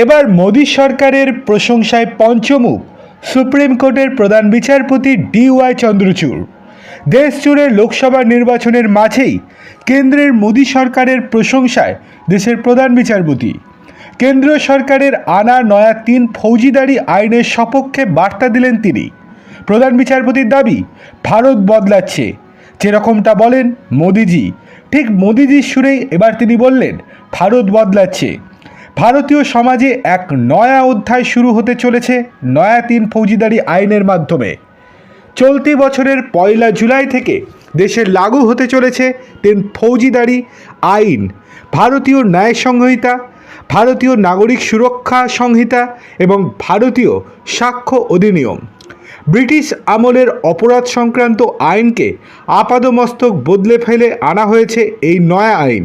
এবার মোদী সরকারের প্রশংসায় পঞ্চমুখ, সুপ্রিম কোর্টের প্রধান বিচারপতি ডি ওয়াই চন্দ্রচূড়। দেশ জুড়ে লোকসভা নির্বাচনের মাঝেই কেন্দ্রের মোদী সরকারের প্রশংসায় দেশের প্রধান বিচারপতি। কেন্দ্র সরকারের আনা নয়া তিন ফৌজিদারি আইনের সপক্ষে বার্তা দিলেন তিনি। প্রধান বিচারপতির দাবি, ভারত বদলাচ্ছে। যেরকমটা বলেন মোদিজি, ঠিক মোদিজির সুরেই এবার তিনি বললেন, ভারত বদলাচ্ছে। ভারতীয় সমাজে এক নয়া অধ্যায় শুরু হতে চলেছে নয়া তিন ফৌজিদারি আইনের মাধ্যমে। চলতি বছরের পয়লা জুলাই থেকে দেশে লাগু হতে চলেছে তিন ফৌজিদারি আইন। ভারতীয় ন্যায় সংহিতা, ভারতীয় নাগরিক সুরক্ষা সংহিতা এবং ভারতীয় সাক্ষ্য অধিনিয়ম। ব্রিটিশ আমলের অপরাধ সংক্রান্ত আইনকে আপাদমস্তক বদলে ফেলে আনা হয়েছে এই নয়া আইন।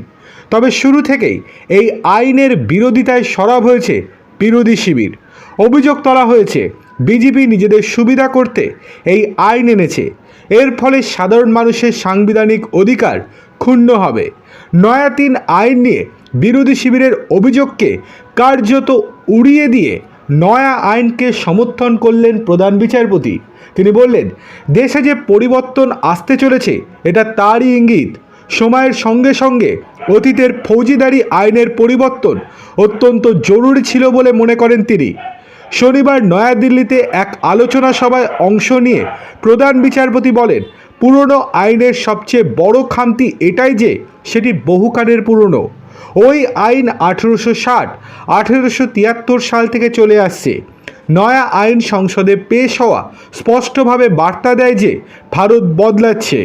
তবে শুরু থেকেই এই আইনের বিরোধিতায় সরব হয়েছে বিরোধী শিবির। অভিযোগ তোলা হয়েছে, বিজেপি নিজেদের সুবিধা করতে এই আইন এনেছে। এর ফলে সাধারণ মানুষের সাংবিধানিক অধিকার ক্ষুণ্ণ হবে। নয়া তিন আইন নিয়ে বিরোধী শিবিরের অভিযোগকে কার্যত উড়িয়ে দিয়ে নয়া আইনকে সমর্থন করলেন প্রধান বিচারপতি। তিনি বললেন, দেশে যে পরিবর্তন আসতে চলেছে, এটা তারই ইঙ্গিত। সময়ের সঙ্গে সঙ্গে অতীতের ফৌজিদারি আইনের পরিবর্তন অত্যন্ত জরুরি ছিল বলে মনে করেন তিনি। শনিবার নয়াদিল্লিতে এক আলোচনা সভায় অংশ নিয়ে প্রধান বিচারপতি বলেন, পুরনো আইনের সবচেয়ে বড় খামতি এটাই যে সেটি বহুকালের পুরনো। ওই আইন আঠেরোশো ষাট, আঠেরোশো তিয়াত্তর সাল থেকে চলে আসছে। নয়া আইন সংসদে পেশ হওয়া স্পষ্টভাবে বার্তা দেয় যে ভারত বদলাচ্ছে।